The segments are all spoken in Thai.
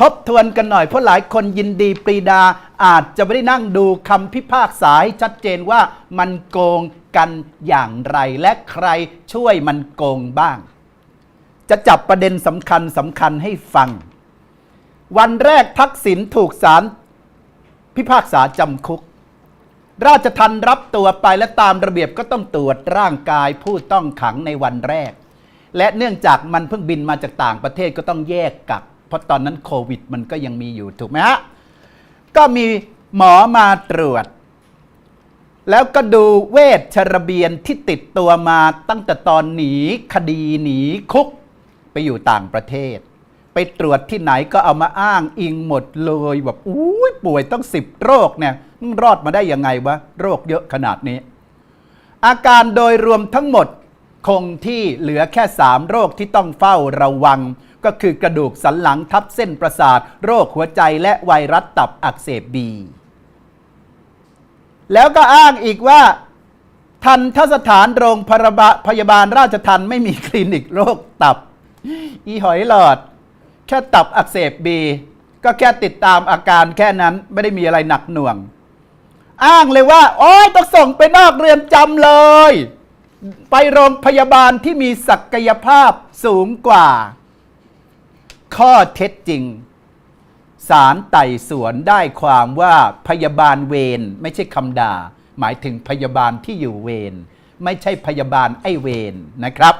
ทบทวนกันหน่อยเพราะหลายคนยินดีปรีดาอาจจะไม่ได้นั่งดูคำพิพากษาให้ชัดเจนว่ามันโกงกันอย่างไร และใครช่วยมันโกงบ้าง จะจับประเด็นสำคัญสำคัญให้ฟัง วันแรกทักษิณถูกศาลพิพากษาจำคุก ราชทันรับตัวไปและตามระเบียบก็ต้องตรวจร่างกายผู้ต้องขังในวันแรก และเนื่องจากมันเพิ่งบินมาจากต่างประเทศก็ต้องแยกกัก เพราะตอนนั้นโควิดมันก็ยังมีอยู่ถูกไหมฮะ ก็มีหมอมาตรวจ แล้วก็ดูเวชชระเบียนที่ติดตัวมาตั้งแต่ตอนหนีคดีหนีคุกไปอยู่ต่างประเทศ ไปตรวจที่ไหนก็เอามาอ้างอิงหมดเลยแบบอุ้ยป่วยต้องสิบโรคเนี่ยมึงรอดมาได้ยังไงวะ โรคเยอะขนาดนี้ อาการโดยรวมทั้งหมดคงที่เหลือแค่3โรคที่ต้องเฝ้าระวัง ก็คือกระดูกสันหลังทับเส้นประสาท โรคหัวใจและไวรัสตับอักเสบบี แล้วก็อ้างอีกว่า ทันทสถานโรงพยาบาพยาบาลราชทันไม่มีคลินิกโรคตับ อีหอยหลอด แค่ตับอักเสบบี ก็แค่ติดตามอาการแค่นั้นไม่ได้มีอะไรหนักหน่วง อ้างเลยว่า โอ้ยต้องส่งไปนอกเรือนจำเลยไปโรงพยาบาลที่มีศักยภาพสูงกว่า ข้อเท็จจริงศาลไต่สวนได้ความว่าพยาบาลเวรไม่ใช่คำด่า หมายถึงพยาบาลที่อยู่เวรไม่ใช่พยาบาลไอเวรนะครับ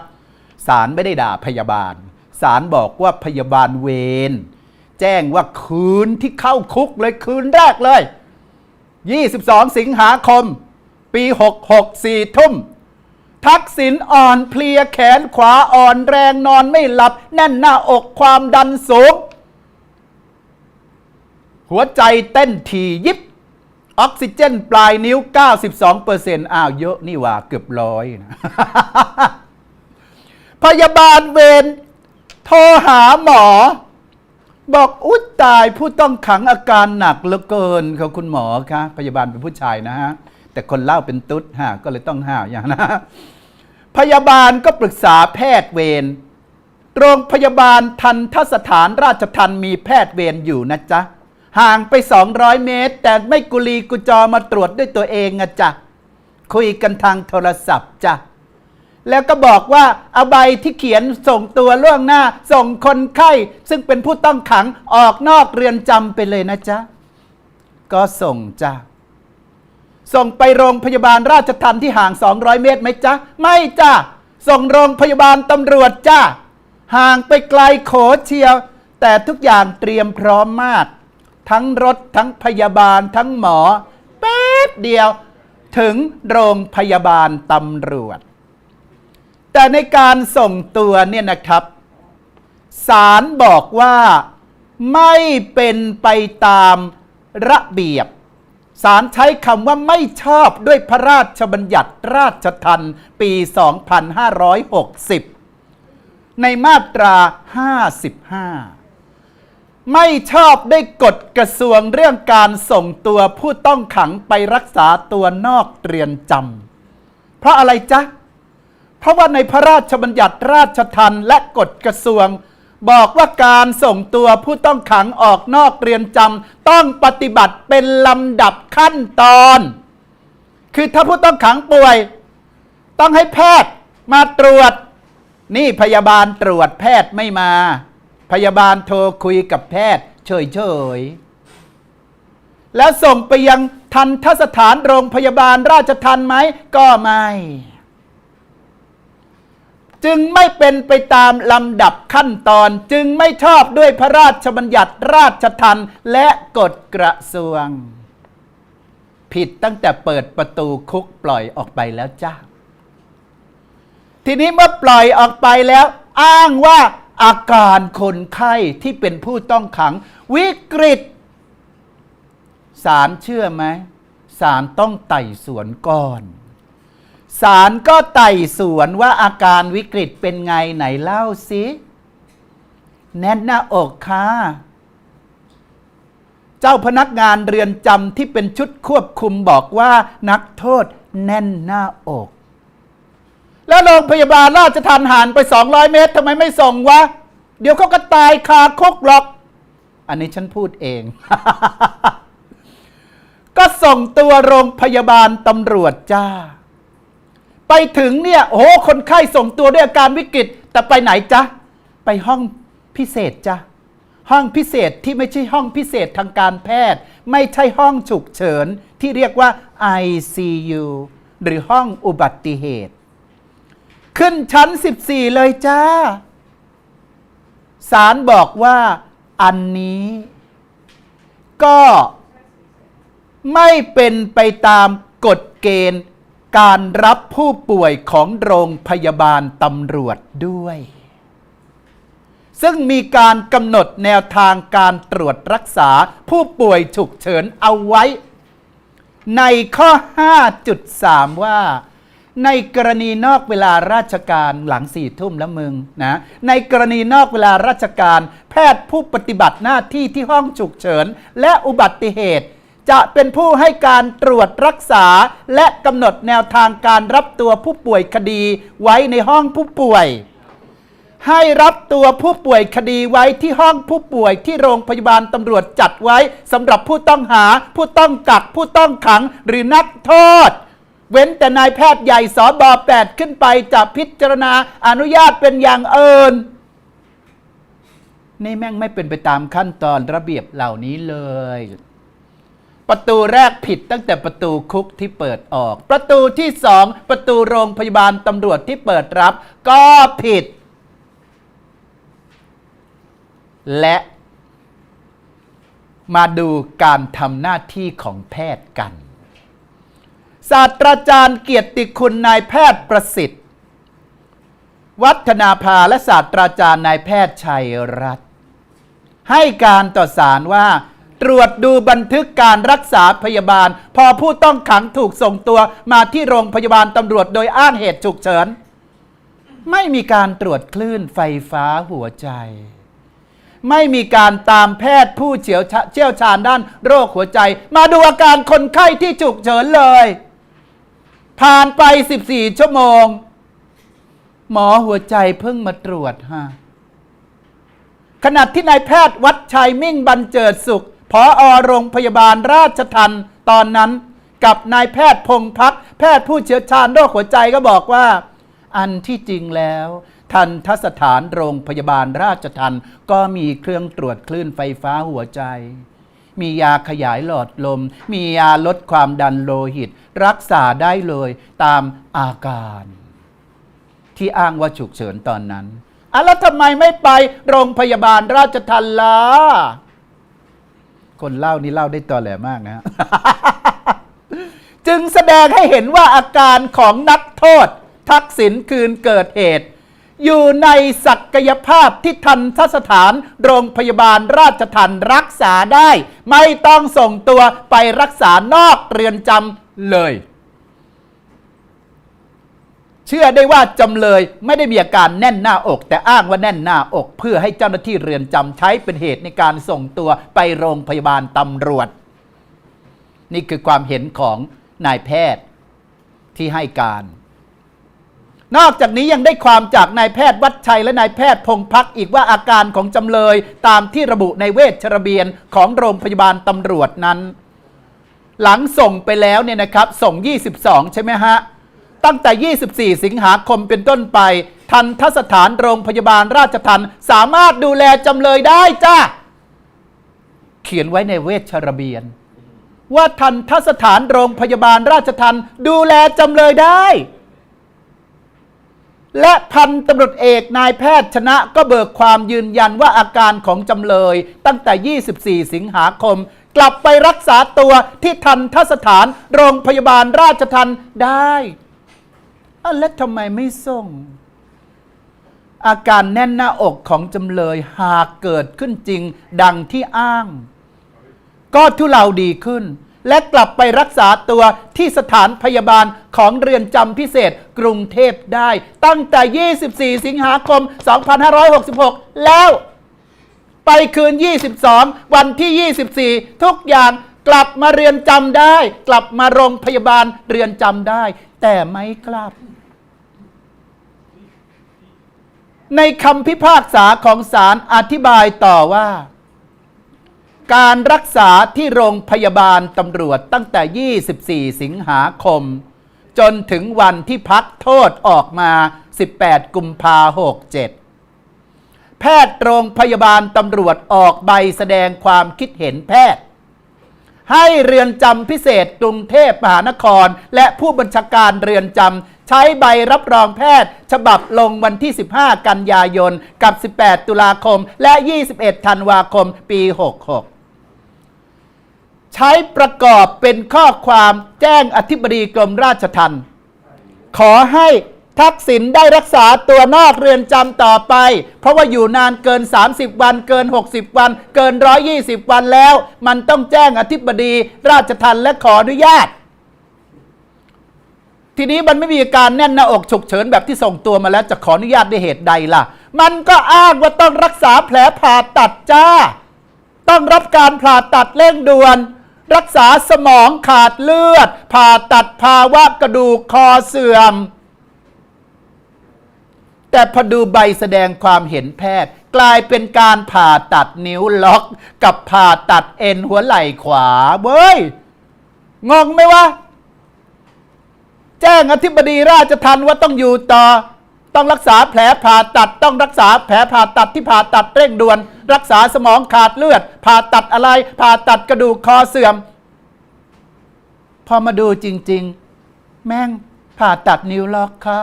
ศาลไม่ได้ด่าพยาบาลศาลบอกว่าพยาบาลเวรแจ้งว่าคืนที่เข้าคุกเลยคืนแรกเลย 22 สิงหาคม ปี 66 4ทุ่ม ทักษิณอ่อนเพลียแขนขวาอ่อนแรงนอนไม่หลับ แน่นหน้าอกความดันสูง หัวใจเต้นถี่ยิบ ออกซิเจนปลายนิ้ว 92%อ้าวเยอะนี่ว่าเกือบร้อยนะพยาบาลเวรโทรหาหมอ บอกอุ๊ยตายผู้ต้องขังอาการหนักเหลือเกินค่ะคุณหมอคะพยาบาลเป็นผู้ชายนะฮะ แต่คนเล่าเป็นตุ๊ดฮะก็เลยต้องห้าวอย่างนะ พยาบาลก็ปรึกษาแพทย์เวรโรงพยาบาลทันทสถานราชทันมีแพทย์เวรอยู่นะจ๊ะ ห่างไป 200 เมตร แต่ไม่กุลีกุจอมาตรวจด้วยตัวเองอะจ๊ะ คุยกันทางโทรศัพท์จ้ะแล้วก็บอกว่าเอาใบที่เขียนส่งตัวล่วงหน้า ส่งคนไข้ ซึ่งเป็นผู้ต้องขังออกนอกเรือนจำไปเลยนะจ๊ะ ก็ส่งจ้ะ ส่งไปโรงพยาบาลราชทันที่ห่าง 200 เมตรไหมจ๊ะ ไม่จ้ะ ส่งโรงพยาบาลตำรวจจ้ะ ห่างไปไกลโขเชียว แต่ทุกอย่างเตรียมพร้อมมาก ทั้งรถทั้งพยาบาลทั้งหมอ แป๊บเดียว ถึงโรงพยาบาลตำรวจ แต่ในการส่งตัวเนี่ยนะครับศาลบอกว่าไม่เป็นไปตามระเบียบ ศาลใช้คำว่าไม่ชอบด้วยพระราชบัญญัติราชทันปี 2560 ในมาตรา 55 ไม่ชอบได้กฎกระทรวงเรื่องการส่งตัวผู้ต้องขังไปรักษาตัวนอกเรือนจำเพราะอะไรจ๊ะ เพราะว่าในพระราชบัญญัติราชทันและกฎกระทรวง บอกว่าการส่งตัวผู้ต้องขังออกนอกเรือนจำต้องปฏิบัติเป็นลำดับขั้นตอน คือถ้าผู้ต้องขังป่วย ต้องให้แพทย์มาตรวจ นี่พยาบาลตรวจแพทย์ไม่มา พยาบาลโทรคุยกับแพทย์ เฉยๆแล้วส่งไปยังทันทสถานโรงพยาบาลราชทันไหมก็ไม่ จึงไม่เป็นไปตามลำดับขั้นตอน จึงไม่ชอบด้วยพระราชบัญญัติราชทันและกฎกระทรวง ผิดตั้งแต่เปิดประตูคุกปล่อยออกไปแล้วจ้าทีนี้เมื่อปล่อยออกไปแล้ว อ้างว่าอาการคนไข้ที่เป็นผู้ต้องขัง วิกฤตศาลเชื่อไหมศาลต้องไต่สวนก่อน ศาลก็ไต่สวนว่าอาการวิกฤตเป็นไงไหนเล่าสิแน่นหน้าอกค่ะ เจ้าพนักงานเรือนจำที่เป็นชุดควบคุมบอกว่านักโทษแน่นหน้าอก แล้วโรงพยาบาลราชทันหันไป 200 เมตรทำไมไม่ส่งวะ เดี๋ยวเขาก็ตายคาคุกหรอก อันนี้ฉันพูดเอง ก็ส่งตัวโรงพยาบาลตำรวจจ้า ไปถึงเนี่ยโอ้คนไข้ส่งตัวด้วยอาการวิกฤต แต่ไปไหนจ๊ะ ไปห้องพิเศษจ้ะห้องพิเศษที่ไม่ใช่ห้องพิเศษทางการแพทย์ ไม่ใช่ห้องฉุกเฉินที่เรียกว่า ICU หรือห้องอุบัติเหตุ ขึ้นชั้น 14 เลยจ้าศาลบอกว่าอันนี้ ก็ไม่เป็นไปตามกฎเกณฑ์ การรับผู้ป่วยของโรงพยาบาลตำรวจด้วย ซึ่งมีการกำหนดแนวทางการตรวจรักษาผู้ป่วยฉุกเฉินเอาไว้ ในข้อ 5.3 ว่า ในกรณีนอกเวลาราชการหลังสี่ทุ่มแล้วมึงนะ ในกรณีนอกเวลาราชการ แพทย์ผู้ปฏิบัติหน้าที่ที่ห้องฉุกเฉิน และอุบัติเหตุ จะเป็นผู้ให้การตรวจรักษา และกำหนดแนวทางการรับตัวผู้ป่วยคดีไว้ในห้องผู้ป่วย ให้รับตัวผู้ป่วยคดีไว้ที่ห้องผู้ป่วยที่โรงพยาบาลตำรวจจัดไว้สำหรับผู้ต้องหา ผู้ต้องกัก ผู้ต้องขัง หรือนักโทษ เว้นแต่นายแพทย์ใหญ่สอบอ8ขึ้นไปจะพิจารณาอนุญาตเป็นอย่างเอินนี่แม่งไม่เป็นไปตามขั้นตอนระเบียบเหล่านี้เลย ประตูแรกผิดตั้งแต่ประตูคุกที่เปิดออก ประตูที่สองประตูโรงพยาบาลตำรวจที่เปิดรับ ก็ผิด และมาดูการทำหน้าที่ของแพทย์กัน ศาสตราจารย์เกียรติคุณนายแพทย์ประสิทธิ์ วัฒนาภาและศาสตราจารย์นายแพทย์ชัยรัตน์ให้การต่อสารว่า ตรวจดูบันทึกการรักษาพยาบาล พอผู้ต้องขังถูกส่งตัวมาที่โรงพยาบาลตำรวจโดยอ้างเหตุฉุกเฉิน ไม่มีการตรวจคลื่นไฟฟ้าหัวใจ ไม่มีการตามแพทย์ผู้เชี่ยวชาเชี่ยวชาญด้านโรคหัวใจ มาดูอาการคนไข้ที่ฉุกเฉินเลย ผ่านไป 14 ชั่วโมง หมอหัวใจเพิ่งมาตรวจฮะขณะที่นายแพทย์วัดชัยมิ่งบันเจิดสุข ผออโรงพยาบาลราชทันตอนนั้น กับนายแพทย์พงพักแพทย์ผู้เชี่ยวชาญโรคหัวใจก็บอกว่า อันที่จริงแล้ว ทันทสถานโรงพยาบาลราชทันก็มีเครื่องตรวจคลื่นไฟฟ้าหัวใจ มียาขยายหลอดลม มียาลดความดันโลหิต รักษาได้เลยตามอาการ ที่อ้างว่าฉุกเฉินตอนนั้นอะแล้วทำไมไม่ไปโรงพยาบาลราชทันล่ะ คนเล่านี่เล่าได้ตอแหลมากนะฮะจึงแสดงให้เห็นว่าอาการของนักโทษ ทักษิณคืนเกิดเหตุ อยู่ในศักยภาพที่ทันทสถาน โรงพยาบาลราชทันรักษาได้ ไม่ต้องส่งตัวไปรักษานอกเรือนจำเลย เชื่อได้ว่าจำเลยไม่ได้มีอาการแน่นหน้าอก แต่อ้างว่าแน่นหน้าอกเพื่อให้เจ้าหน้าที่เรือนจำใช้เป็นเหตุในการส่งตัวไปโรงพยาบาลตำรวจ นี่คือความเห็นของนายแพทย์ที่ให้การ นอกจากนี้ยังได้ความจากนายแพทย์วัดชัยและนายแพทย์พงพักอีกว่าอาการของจำเลยตามที่ระบุในเวชระเบียนของโรงพยาบาลตำรวจนั้น หลังส่งไปแล้วเนี่ยนะครับ ส่ง 22 ใช่ไหมฮะ ตั้งแต่ 24 สิงหาคมเป็นต้นไป ทันทสถานโรงพยาบาลราชทันสามารถดูแลจำเลยได้จ้าเขียนไว้ในเวชระเบียน ว่าทันทสถานโรงพยาบาลราชทันดูแลจำเลยได้ และพันตำรวจเอกนายแพทย์ชนะก็เบิกความยืนยันว่าอาการของจำเลย ตั้งแต่ 24 สิงหาคมกลับไปรักษาตัวที่ทันทสถานโรงพยาบาลราชทันได้ อแล้วทำไมไม่ส่ง อาการแน่นหน้าอกของจำเลยหากเกิดขึ้นจริง ดังที่อ้าง ก็ทุเลาดีขึ้น และกลับไปรักษาตัวที่สถานพยาบาลของเรือนจำพิเศษกรุงเทพได้ ตั้งแต่ 24 สิงหาคม 2566 แล้ว ไปคืน 22 วันที่ 24 ทุกอย่างกลับมาเรือนจำได้ กลับมาโรงพยาบาลเรือนจำได้ แต่ไม่กลับ ในคำพิพากษาของศาลอธิบายต่อว่า การรักษาที่โรงพยาบาลตำรวจตั้งแต่ 24 สิงหาคม จนถึงวันที่พักโทษออกมา 18 กุมภาหกเจ็ดแพทย์โรงพยาบาลตำรวจออกใบแสดงความคิดเห็นแพทย์ ให้เรือนจำพิเศษกรุงเทพมหานคร และผู้บัญชาการเรือนจำ ใช้ใบรับรองแพทย์ ฉบับลงวันที่ 15 กันยายน กับ 18 ตุลาคม และ 21 ธันวาคม ปี 66ใช้ประกอบเป็นข้อความแจ้งอธิบดีกรมราชทัณฑ์ขอให้ทักษิณได้รักษาตัวนอกเรือนจำต่อไป เพราะว่าอยู่นานเกิน 30 วัน เกิน 60 วัน เกิน 120 วันแล้ว มันต้องแจ้งอธิบดีราชทัณฑ์และขออนุญาต ทีนี้มันไม่มีอาการแน่นหน้าอกฉุกเฉินแบบที่ส่งตัวมาแล้วจะขออนุญาตด้วยเหตุใดล่ะ มันก็อ้างว่าต้องรักษาแผลผ่าตัดจ้า ต้องรับการผ่าตัดเร่งด่วน รักษาสมองขาดเลือด ผ่าตัดภาวะกระดูกคอเสื่อม แต่พอดูใบแสดงความเห็นแพทย์ กลายเป็นการผ่าตัดนิ้วล็อก กับผ่าตัดเอ็นหัวไหล่ขวาเว้ยงงไหมวะ แจ้งอธิบดีราชทันว่าต้องอยู่ต่อ ต้องรักษาแผลผ่าตัด ต้องรักษาแผลผ่าตัดที่ผ่าตัดเร่งด่วน รักษาสมองขาดเลือด ผ่าตัดอะไร ผ่าตัดกระดูกคอเสื่อม พอมาดูจริง ๆ แม่งผ่าตัดนิ้วล็อกค่ะ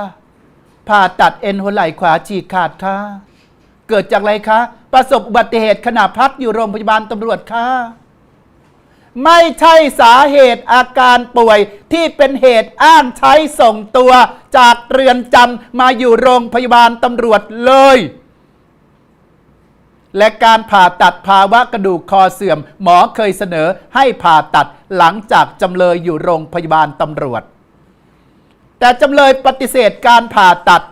ผ่าตัดเอ็นหัวไหล่ขวาฉีกขาดค่ะ เกิดจากอะไรคะ ประสบอุบัติเหตุขณะพักอยู่โรงพยาบาลตำรวจค่ะ ไม่ใช่สาเหตุอาการป่วยที่เป็นเหตุอ้างใช้ส่งตัวจากเรือนจำมาอยู่โรงพยาบาลตำรวจเลย และการผ่าตัดภาวะกระดูกคอเสื่อม หมอเคยเสนอให้ผ่าตัดหลังจากจำเลยอยู่โรงพยาบาลตำรวจ แต่จำเลยปฏิเสธการผ่าตัด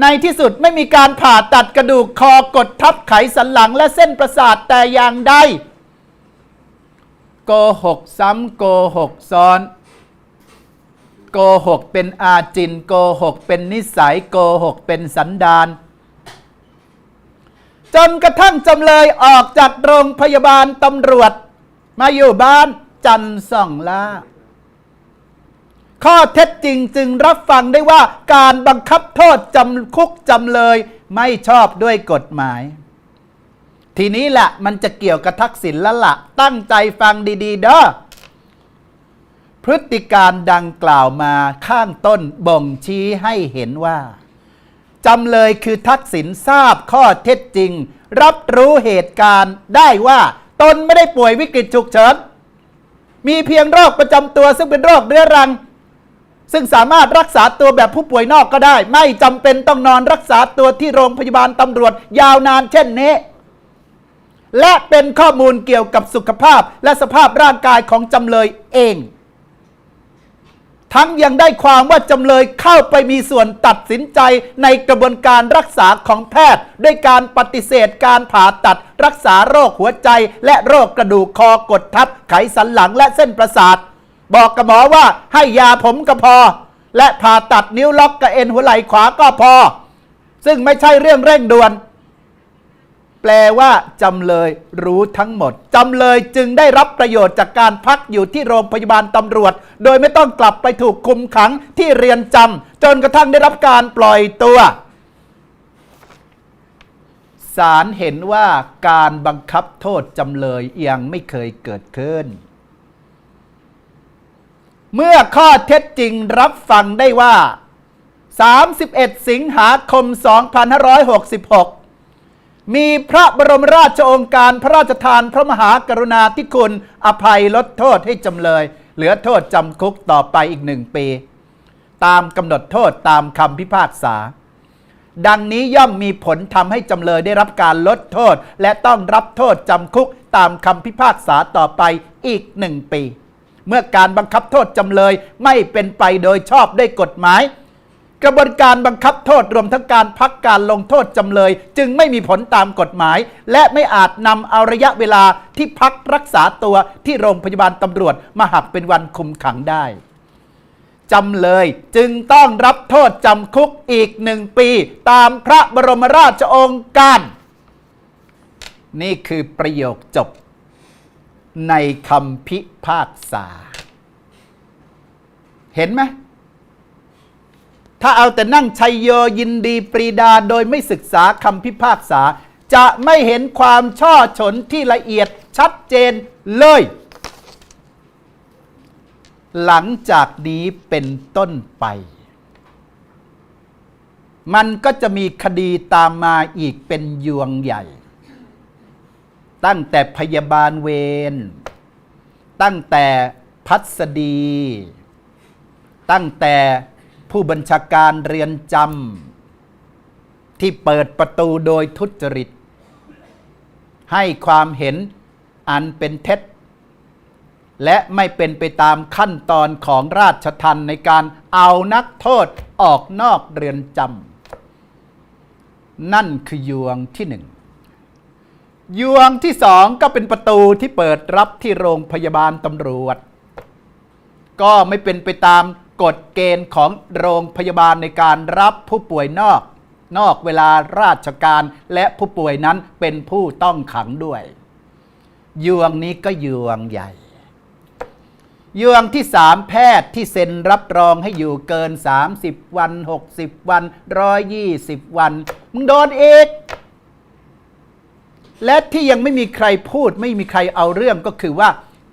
ในที่สุดไม่มีการผ่าตัดกระดูกคอกดทับไขสันหลังและเส้นประสาทแต่อย่างใด โกหกซ้ำโกหกซ้อน โกหกเป็นอาจินโกหกเป็นนิสัยโกหกเป็นสันดานจนกระทั่งจำเลยออกจากโรงพยาบาลตำรวจ มาอยู่บ้านจันทร์ส่องล่า ข้อเท็จจริงจึงรับฟังได้ว่าการบังคับโทษจำคุกจำเลยไม่ชอบด้วยกฎหมาย ทีนี้แหละมันจะเกี่ยวกับทักษิณแล้วละ่ะตั้งใจฟังดีๆ เด้อพฤติการดังกล่าวมาข้างต้นบ่งชี้ให้เห็นว่าจำเลยคือทักษิณทราบข้อเท็จจริง รับรู้เหตุการณ์ได้ว่าตนไม่ได้ป่วยวิกฤตฉุกเฉินมีเพียงโรคประจำตัวซึ่งเป็นโรคเรื้อรัง ซึ่งสามารถรักษาตัวแบบผู้ป่วยนอกก็ได้ ไม่จำเป็นต้องนอนรักษาตัวที่โรงพยาบาลตำรวจยาวนานเช่นนี้ และเป็นข้อมูลเกี่ยวกับสุขภาพและสภาพร่างกายของจำเลยเอง ทั้งยังได้ความว่าจำเลยเข้าไปมีส่วนตัดสินใจในกระบวนการรักษาของแพทย์ ด้วยการปฏิเสธการผ่าตัด รักษาโรคหัวใจ และโรคกระดูกคอกดทับ ไขสันหลังและเส้นประสาท บอกกับหมอว่าให้ยาผมก็พอ และผ่าตัดนิ้วล็อกกับเอ็นหัวไหล่ขวาก็พอ ซึ่งไม่ใช่เรื่องเร่งด่วน แปลว่าจำเลยรู้ทั้งหมด จำเลยจึงได้รับประโยชน์จากการพักอยู่ที่โรงพยาบาลตำรวจ โดยไม่ต้องกลับไปถูกคุมขังที่เรียนจำจนกระทั่งได้รับการปล่อยตัวศาลเห็นว่าการบังคับโทษจำเลยยังไม่เคยเกิดขึ้น เมื่อข้อเท็จจริงรับฟังได้ว่า 31 สิงหาคม 2566 มีพระบรมราชโองการพระราชทานพระมหากรุณาธิคุณอภัยลดโทษให้จำเลย เหลือโทษจำคุกต่อไปอีกหนึ่งปี ตามกำหนดโทษตามคำพิพากษา ดังนี้ย่อมมีผลทำให้จำเลยได้รับการลดโทษ และต้องรับโทษจำคุกตามคำพิพากษาต่อไปอีกหนึ่งปี เมื่อการบังคับโทษจำเลยไม่เป็นไปโดยชอบด้วยกฎหมาย กระบวนการบังคับโทษรวมทั้งการพักการลงโทษจำเลย จึงไม่มีผลตามกฎหมาย และไม่อาจนำเอาระยะเวลาที่พักรักษาตัวที่โรงพยาบาลตำรวจมาหักเป็นวันคุมขังได้จำเลยจึงต้องรับโทษจำคุกอีกหนึ่งปี ตามพระบรมราชโองการ นี่คือประโยคจบ ในคำพิพากษา เห็นไหม ถ้าเอาแต่นั่งชัยโยยินดีปรีดาโดยไม่ศึกษาคำพิพากษา จะไม่เห็นความช่อฉนที่ละเอียดชัดเจนเลย หลังจากนี้เป็นต้นไป มันก็จะมีคดีตามมาอีกเป็นยวงใหญ่ ตั้งแต่พยาบาลเวรตั้งแต่พัสดี ตั้งแต่ ผู้บัญชาการเรือนจำที่เปิดประตูโดยทุจริต ให้ความเห็นอันเป็นเท็จ และไม่เป็นไปตามขั้นตอนของราชทันในการเอานักโทษออกนอกเรือนจำนั่นคือยวงที่หนึ่งยวงที่สองก็เป็นประตูที่เปิดรับที่โรงพยาบาลตำรวจ ก็ไม่เป็นไปตาม กฎเกณฑ์ของโรงพยาบาลในการรับผู้ป่วยนอก นอกเวลาราชการและผู้ป่วยนั้นเป็นผู้ต้องขังด้วยยวงนี้ก็ยวงใหญ่ยวงที่สามแพทย์ที่เซ็นรับรองให้อยู่เกิน 30 วัน 60 วัน 120 วัน มึงโดนเอกและที่ยังไม่มีใครพูดไม่มีใครเอาเรื่องก็คือว่า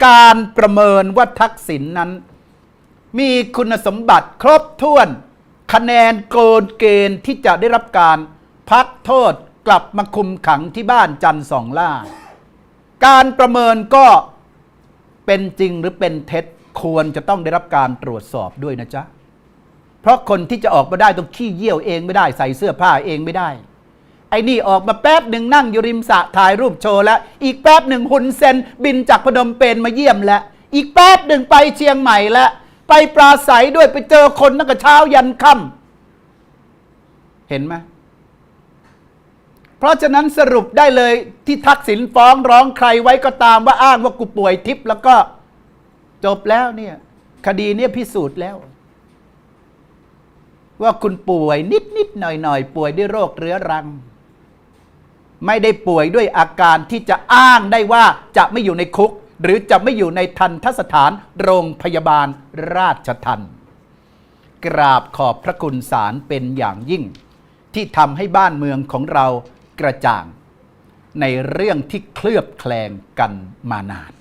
การประเมินว่าทักษิณนนั้น มีคุณสมบัติครบถ้วน คะแนนโกนเกณฑ์ที่จะได้รับการพักโทษกลับมาคุมขังที่บ้านจันทร์สองล่า การประเมินก็เป็นจริงหรือเป็นเท็จควรจะต้องได้รับการตรวจสอบด้วยนะจ๊ะ เพราะคนที่จะออกมาได้ต้องขี้เยี่ยวเองไม่ได้ใส่เสื้อผ้าเองไม่ได้ ไอ้นี่ออกมาแป๊บหนึ่งนั่งอยู่ริมสระถ่ายรูปโชว์แล้ว อีกแป๊บหนึ่งหุนเซนบินจากพนมเปญมาเยี่ยมแล้ว อีกแป๊บหนึ่งไปเชียงใหม่แล้ว ไปปราศัยด้วยไปเจอคนตั้งแต่เช้ายันค่ำเห็นไหมเพราะฉะนั้นสรุปได้เลยที่ทักษิณฟ้องร้องใครไว้ก็ตามว่าอ้างว่ากูป่วยทิพย์แล้วก็จบแล้วเนี่ย คดีเนี้พิสูจน์แล้ว ว่าคุณป่วยนิดนิดหน่อยหน่อยป่วยด้วยโรคเรื้อรัง ไม่ได้ป่วยด้วยอาการที่จะอ้างได้ว่าจะไม่อยู่ในคุก หรือจะไม่อยู่ในทันทสถานโรงพยาบาลราชทันกราบขอบพระคุณศาลเป็นอย่างยิ่ง ที่ทำให้บ้านเมืองของเรากระจ่าง ในเรื่องที่เคลือบแคลงกันมานาน